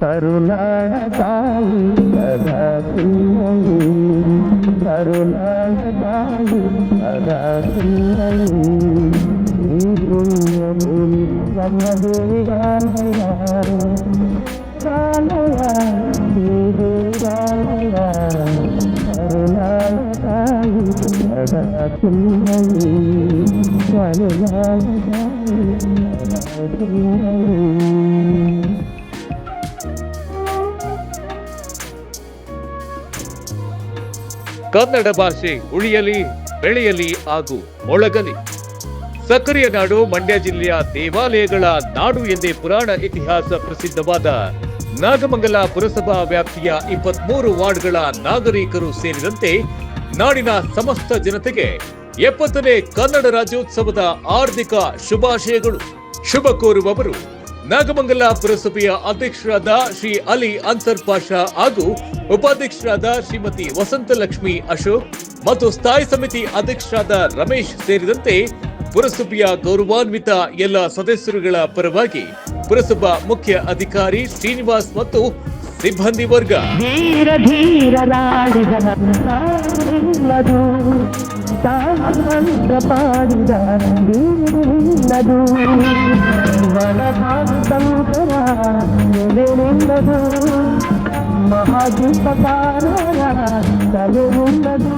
కరుణాల కాలు కదా పిల్లలు కరుణాల కాలు కదా పిల్లలు ఈ పుణ్యభూమి బ్రహ్మదేవి గారు ಕನ್ನಡ ಭಾಷೆ ಉಳಿಯಲಿ, ಬೆಳೆಯಲಿ ಹಾಗೂ ಮೊಳಗಲಿ. ಸಕ್ಕರೆಯ ನಾಡು ಮಂಡ್ಯ ಜಿಲ್ಲೆಯ ದೇವಾಲಯಗಳ ನಾಡು ಎಂದೇ ಪುರಾಣ ಇತಿಹಾಸ ಪ್ರಸಿದ್ಧವಾದ ನಾಗಮಂಗಲ ಪುರಸಭಾ ವ್ಯಾಪ್ತಿಯ ಇಪ್ಪತ್ಮೂರು ವಾರ್ಡ್ಗಳ ನಾಗರಿಕರು ಸೇರಿದಂತೆ ನಾಡಿನ ಸಮಸ್ತ ಜನತೆಗೆ ಎಪ್ಪತ್ತನೇ ಕನ್ನಡ ರಾಜ್ಯೋತ್ಸವದ ಆರ್ಥಿಕ ಶುಭಾಶಯಗಳು. ಶುಭ ಕೋರುವವರು ನಾಗಮಂಗಲ ಪುರಸಭೆಯ ಅಧ್ಯಕ್ಷರಾದ ಶ್ರೀ ಅಲಿ ಅನ್ಸರ್ ಪಾಷಾ ಹಾಗೂ ಉಪಾಧ್ಯಕ್ಷರಾದ ಶ್ರೀಮತಿ ವಸಂತಲಕ್ಷ್ಮಿ ಅಶೋಕ್ ಮತ್ತು ಸ್ಥಾಯಿ ಸಮಿತಿ ಅಧ್ಯಕ್ಷರಾದ ರಮೇಶ್ ಸೇರಿದಂತೆ ಪುರಸಭೆಯ ಗೌರವಾನ್ವಿತ ಎಲ್ಲ ಸದಸ್ಯರುಗಳ ಪರವಾಗಿ ಪುರಸಭಾ ಮುಖ್ಯ ಅಧಿಕಾರಿ ಶ್ರೀನಿವಾಸ್ ಮತ್ತು ಸಿಬ್ಬಂದಿ ವರ್ಗ ಧೀರ ಧೀರರಾಡಿದನದು ತಾಮಂತ್ರ ಪಾಡಿದ ಧೀರನಿಲ್ಲದು ವನಭಾಗಂತರ ನೆಲೆನಿಲ್ಲದು ಮಹಾದೀಪಕಾರ ತಲೆ ನಿಲ್ಲದು